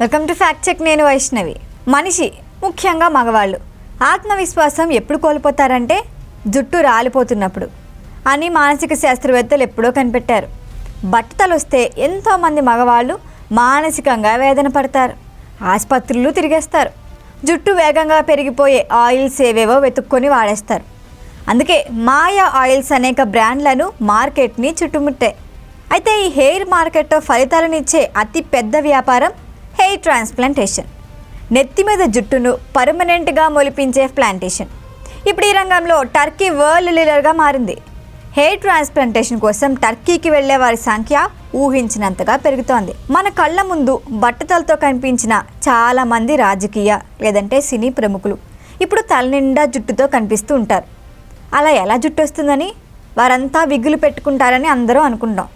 Welcome to fact check నేను వైష్ణవి. మనిషి ముఖ్యంగా మగవాళ్ళు. ఆత్మవిశ్వాసం ఎప్పుడు కోల్పోతారంటే జుట్టు రాలిపోతున్నప్పుడు అని మానసిక శాస్త్రవేత్తలు ఎప్పుడో కనిపెట్టారు. బట్టతలు వస్తే ఎంతోమంది మగవాళ్ళు మానసికంగా వేదన పడతారు. ఆసుపత్రులు తిరిగేస్తారు. జుట్టు వేగంగా పెరిగిపోయే ఆయిల్స్ ఏవేవో వెతుక్కొని వాడేస్తారు. అందుకే మాయా ఆయిల్స్ అనేక బ్రాండ్లను మార్కెట్ని చుట్టుముట్టాయి అయితే ఈ హెయిర్ మార్కెట్లో ఫలితాలను ఇచ్చే అతి పెద్ద వ్యాపారం హెయిర్ ట్రాన్స్ప్లాంటేషన్. నెత్తి మీద జుట్టును పర్మనెంట్గా మొలిపించే ప్లాంటేషన్. ఇప్పుడు ఈ రంగంలో టర్కీ వరల్డ్ లీడర్గా మారింది. హెయిర్ ట్రాన్స్ప్లాంటేషన్ కోసం టర్కీకి వెళ్ళే వారి సంఖ్య ఊహించినంతగా పెరుగుతోంది. మన కళ్ళ ముందు బట్టతలతో కనిపించిన చాలామంది రాజకీయ లేదంటే సినీ ప్రముఖులు ఇప్పుడు తలనిండా జుట్టుతో కనిపిస్తూ ఉంటారు. అలా ఎలా జుట్టు వస్తుందని? వారంతా విగ్గులు పెట్టుకుంటారని అందరూ అనుకుంటాం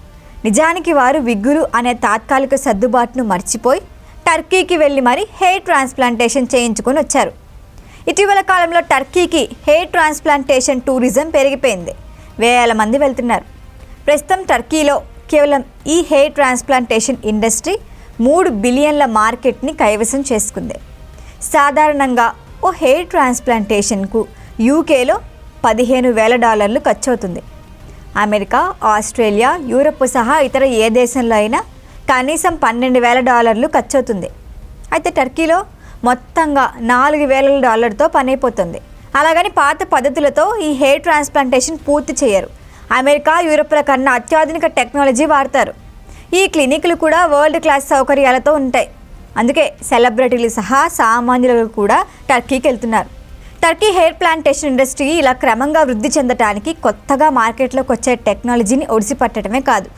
నిజానికి వారు విగ్గులు అనే తాత్కాలిక సర్దుబాటును మర్చిపోయి టర్కీకి వెళ్ళి మరి హెయిర్ ట్రాన్స్ప్లాంటేషన్ చేయించుకొని వచ్చారు. ఇటీవల కాలంలో టర్కీకి హెయిర్ ట్రాన్స్ప్లాంటేషన్ టూరిజం పెరిగిపోయింది. వేల మంది వెళ్తున్నారు. ప్రస్తుతం టర్కీలో కేవలం ఈ హెయిర్ ట్రాన్స్ప్లాంటేషన్ ఇండస్ట్రీ మూడు బిలియన్ల మార్కెట్ని కైవసం చేసుకుంది. సాధారణంగా ఓ హెయిర్ ట్రాన్స్ప్లాంటేషన్కు యూకేలో పదిహేను వేల డాలర్లు ఖర్చు అవుతుంది అమెరికా ఆస్ట్రేలియా యూరప్ సహా ఇతర ఏ దేశంలో అయినా కనీసం పన్నెండు వేల డాలర్లు ఖర్చవుతుంది. అయితే టర్కీలో మొత్తంగా నాలుగు వేల డాలర్తో పని అయిపోతుంది అలాగని పాత పద్ధతులతో ఈ హెయిర్ ట్రాన్స్ప్లాంటేషన్ పూర్తి చేయరు. అమెరికా యూరప్ల కన్నా అత్యాధునిక టెక్నాలజీ వాడతారు. ఈ క్లినిక్లు కూడా వరల్డ్ క్లాస్ సౌకర్యాలతో ఉంటాయి. అందుకే సెలబ్రిటీలు సహా సామాన్యులు కూడా టర్కీకి వెళ్తున్నారు. టర్కీ హెయిర్ ప్లాంటేషన్ ఇండస్ట్రీ ఇలా క్రమంగా వృద్ధి చెందటానికి కొత్తగా మార్కెట్లోకి వచ్చే టెక్నాలజీని ఒడిసిపట్టడమే కాదు.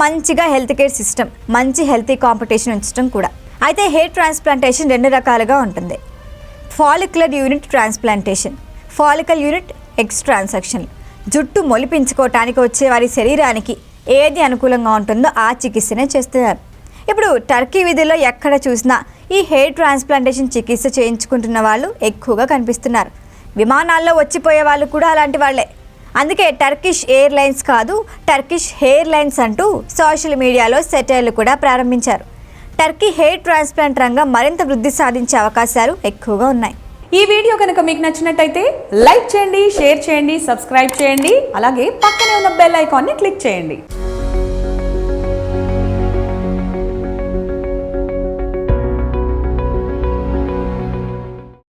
మంచిగా హెల్త్ కేర్ సిస్టమ్ మంచి హెల్తీ కాంపిటీషన్ ఉంచడం కూడా. అయితే హెయిర్ ట్రాన్స్ప్లాంటేషన్ రెండు రకాలుగా ఉంటుంది. Follicular unit transplantation follicular unit ex transaction జుట్టు మొలిపించుకోవటానికి వచ్చే వారి శరీరానికి ఏది అనుకూలంగా ఉంటుందో ఆ చికిత్సనే చేస్తున్నారు. ఇప్పుడు టర్కీ విధిలో ఎక్కడ చూసినా ఈ హెయిర్ ట్రాన్స్ప్లాంటేషన్ చికిత్స చేయించుకుంటున్న వాళ్ళు ఎక్కువగా కనిపిస్తున్నారు. విమానాల్లో వచ్చిపోయే వాళ్ళు కూడా అలాంటి వాళ్ళే. అందుకే టర్కిష్ ఎయిర్లైన్స్ కాదు టర్కిష్ హెయిర్ లైన్స్ అంటూ సోషల్ మీడియాలో సెటైర్లు కూడా ప్రారంభించారు. టర్కీ హెయిర్ ట్రాన్స్ప్లాంట్ రంగం మరింత వృద్ధి సాధించే అవకాశాలు ఎక్కువగా ఉన్నాయి. ఈ వీడియో కనుక మీకు నచ్చినట్టయితే లైక్ చేయండి షేర్ చేయండి సబ్స్క్రైబ్ చేయండి అలాగే పక్కనే ఉన్న బెల్ ఐకాన్ని క్లిక్ చేయండి.